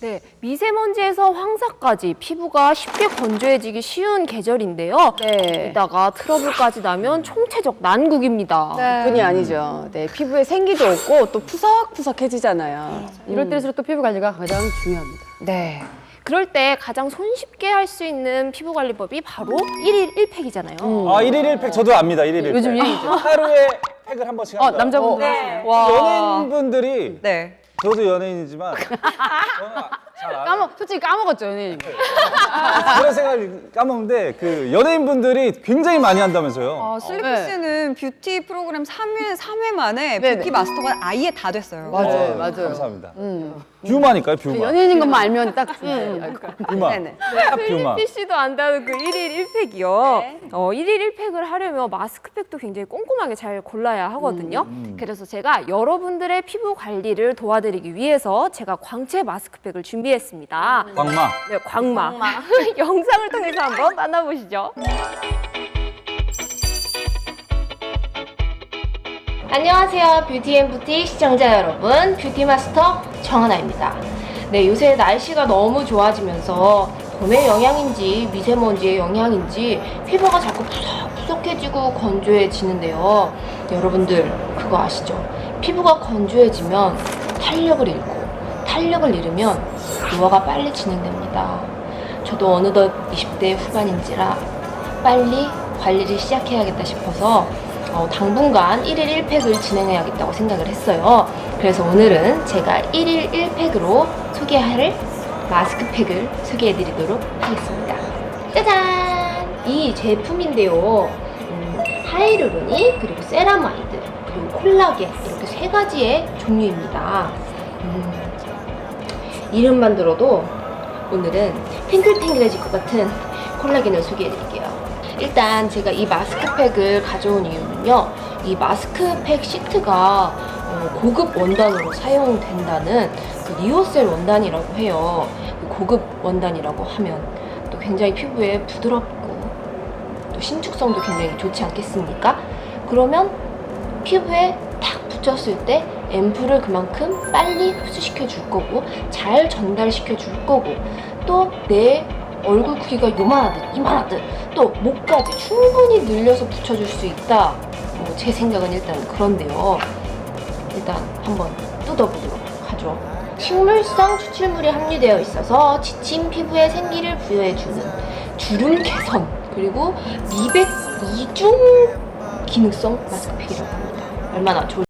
네, 미세먼지에서 황사까지 피부가 쉽게 건조해지기 쉬운 계절인데요. 네. 게다가 트러블까지 나면 총체적 난국입니다. 뿐이 아니죠. 네, 피부에 생기도 없고 또 푸석푸석해지잖아요. 이럴 때일수록 또 피부 관리가 가장 중요합니다. 네. 그럴 때 가장 손쉽게 할 수 있는 피부 관리법이 바로 일일 1팩이잖아요. 아, 1일 1팩 저도 압니다. 1일 1팩. 요즘 유행이죠. 하루에 팩을 한 번씩 어, 합니다. 남자분들. 네. 와. 연예인분들이 네. 저도 연예인이지만 저는. 까먹, 솔직히 까먹었죠, 연예인. 그런 생각을 까먹는데 그 연예인분들이 굉장히 많이 한다면서요. 어, 슬리피 네. 씨는 뷰티 프로그램 3회, 3회 만에 네네. 뷰티 마스터가 아예 다 됐어요. 맞아요, 어, 맞아요. 감사합니다. 음. 뷰마니까요, 뷰마. 연예인인 것만 알면 딱 음. 알. 뷰마. 네네. 딱 뷰마. 필리피 씨도 안다는 그 1일 1팩이요. 네. 어, 1일 1팩을 하려면 마스크팩도 굉장히 꼼꼼하게 잘 골라야 하거든요. 그래서 제가 여러분들의 피부 관리를 도와드리기 위해서 제가 광채 마스크팩을 준비 했습니다. 광마. 네, 광마. 영상을 통해서 한번 만나보시죠. 안녕하세요. 뷰티앤부티 시청자 여러분. 뷰티마스터 정하나입니다. 네, 요새 날씨가 너무 좋아지면서 봄의 영향인지 미세먼지의 영향인지 피부가 자꾸 푸석푸석해지고 건조해지는데요. 여러분들 그거 아시죠? 피부가 건조해지면 탄력을 잃고 탄력을 잃으면 노화가 빨리 진행됩니다. 저도 어느덧 20대 후반인지라 빨리 관리를 시작해야겠다 싶어서 어, 당분간 1일 1팩을 진행해야겠다고 생각을 했어요. 그래서 오늘은 제가 1일 1팩으로 소개할 마스크팩을 소개해드리도록 하겠습니다. 짜잔! 이 제품인데요. 음, 하이루로닉, 그리고 세라마이드, 그리고 콜라겐 이렇게 세 가지의 종류입니다. 음, 이름만 들어도 오늘은 탱글탱글해질 것 같은 콜라겐을 소개해드릴게요. 일단 제가 이 마스크팩을 가져온 이유는요. 이 마스크팩 시트가 어, 고급 원단으로 사용된다는 그 리오셀 원단이라고 해요. 그 고급 원단이라고 하면 또 굉장히 피부에 부드럽고 또 신축성도 굉장히 좋지 않겠습니까? 그러면 피부에 탁 붙였을 때 앰플을 그만큼 빨리 흡수시켜 줄 거고 잘 전달시켜 줄 거고 또 내 얼굴 크기가 요만하듯 이만하듯 또 목까지 충분히 늘려서 붙여줄 수 있다. 뭐 제 생각은 일단 그런데요. 일단 한번 뜯어보도록 하죠. 식물성 추출물이 함유되어 있어서 지친 피부에 생기를 부여해주는 주름 개선 그리고 미백 이중 기능성 마스크팩이라고 합니다. 얼마나 좋을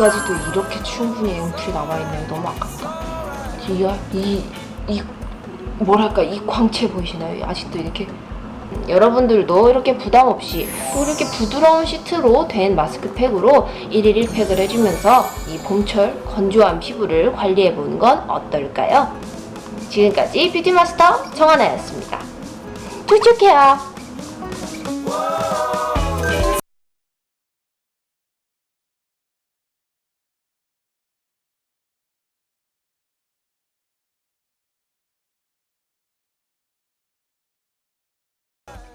까지도 이렇게 충분히 앰플이 남아있네요. 너무 아깝다. 이, 이, 이, 뭐랄까, 이 광채 보이시나요? 아직도 이렇게. 음, 여러분들도 이렇게 부담 없이 또 이렇게 부드러운 시트로 된 마스크팩으로 1일 1팩을 해주면서 이 봄철 건조한 피부를 관리해보는 건 어떨까요? 지금까지 뷰티마스터 정하나였습니다. 촉촉해요.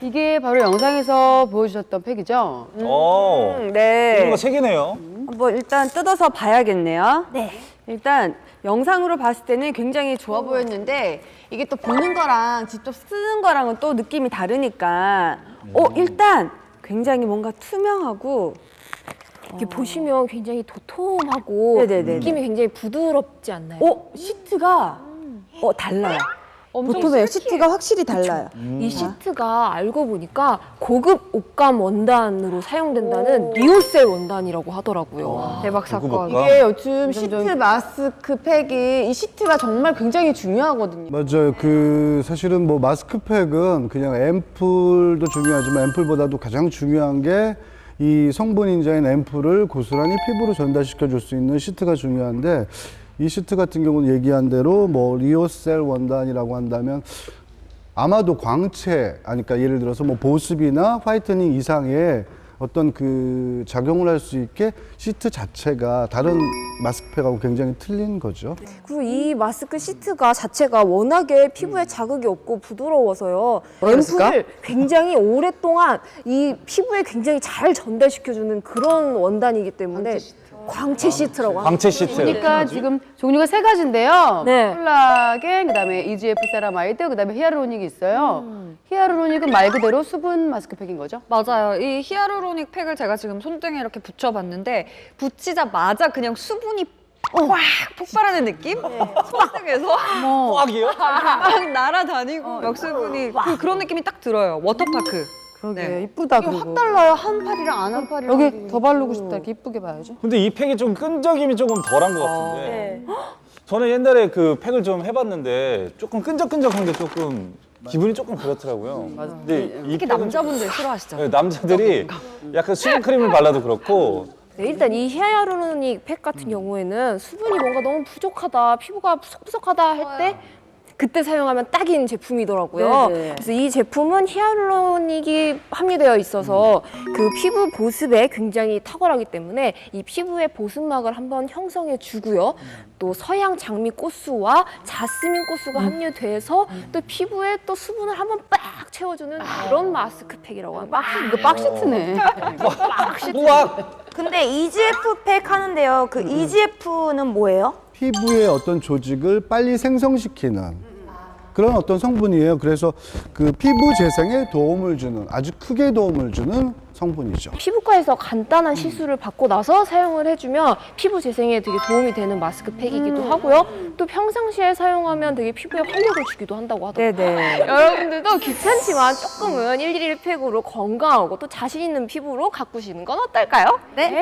이게 바로 영상에서 보여주셨던 팩이죠? 어. 네. 이거 세 개네요. 한번 일단 뜯어서 봐야겠네요. 네. 일단 영상으로 봤을 때는 굉장히 좋아 보였는데 이게 또 보는 거랑 직접 쓰는 거랑은 또 느낌이 다르니까 어 일단 굉장히 뭔가 투명하고 이렇게 보시면 굉장히 도톰하고 네네네네. 느낌이 굉장히 부드럽지 않나요? 어 시트가 어 달라요. 보통의 시트가 확실히 달라요. 이 시트가 알고 보니까 고급 옷감 원단으로 사용된다는 리오셀 원단이라고 하더라고요. 대박 사건. 이게 요즘 시트 마스크 팩이 이 시트가 정말 굉장히 중요하거든요. 맞아요. 그 사실은 뭐 마스크팩은 그냥 앰플도 중요하지만 앰플보다도 가장 중요한 게 이 성분 인자인 앰플을 고스란히 피부로 전달시켜 줄 수 있는 시트가 중요한데 이 시트 같은 경우는 얘기한 대로 뭐 리오셀 원단이라고 한다면 아마도 광채, 아니 그러니까 예를 들어서 뭐 보습이나 화이트닝 이상의 어떤 그 작용을 할 수 있게 시트 자체가 다른 마스크팩하고 굉장히 틀린 거죠. 그리고 이 마스크 시트가 자체가 워낙에 피부에 자극이 없고 부드러워서요. 앰플을 굉장히 오랫동안 이 피부에 굉장히 잘 전달시켜주는 그런 원단이기 때문에 광채 시트라고 합니다. 광채 시트. 그러니까 지금 종류가 세 가지인데요. 네. 콜라겐, 그다음에 EGF 세라마이드, 그다음에 히아루로닉이 있어요. 히아루로닉은 말 그대로 수분 마스크팩인 거죠? 맞아요. 이 히아루로닉 팩을 제가 지금 손등에 이렇게 붙여봤는데 붙이자마자 그냥 수분이 꽉 폭발하는 느낌? 손등에서 꽉이요? 막 날아다니고 막 수분이 그, 그런 느낌이 딱 들어요. 워터파크. 그러게 네. 이쁘다 이게 그리고. 확 달라요. 한 팔이랑 안 한 팔이랑. 여기 더 바르고 싶다. 이렇게 이쁘게 봐야죠. 근데 이 팩이 좀 끈적임이 조금 덜한 것 같은데. 저는 옛날에 그 팩을 좀 해봤는데 조금 끈적끈적한 게 조금 기분이 조금 그렇더라고요. 근데 이 특히 팩은 남자분들. 좀- 네, 남자들이 약간 수분 크림을 발라도 그렇고 네, 일단 이 히아루로닉 팩 같은 경우에는 수분이 뭔가 너무 부족하다, 피부가 푸석푸석하다 할 때 그때 사용하면 딱인 제품이더라고요. 네네. 그래서 이 제품은 히아루로닉이 함유되어 있어서 그 피부 보습에 굉장히 탁월하기 때문에 이 피부의 보습막을 한번 형성해 주고요. 또 서양 장미 꽃수와 자스민 꽃수가 함유돼서 또 피부에 또 수분을 한번 빡 채워주는 그런 마스크팩이라고 합니다. 이거 박시트네. 우악! 근데 EGF 팩 하는데요. 그 EGF는 뭐예요? 피부의 어떤 조직을 빨리 생성시키는 그런 어떤 성분이에요. 그래서 그 피부 재생에 도움을 주는 아주 크게 도움을 주는 성분이죠. 피부과에서 간단한 시술을 받고 나서 사용을 해주면 피부 재생에 되게 도움이 되는 마스크팩이기도 하고요. 또 평상시에 사용하면 되게 피부에 활력을 주기도 한다고 하더라고요. 네네. 여러분들도 귀찮지만 조금은 111팩으로 건강하고 또 자신 있는 피부로 가꾸시는 건 어떨까요? 네.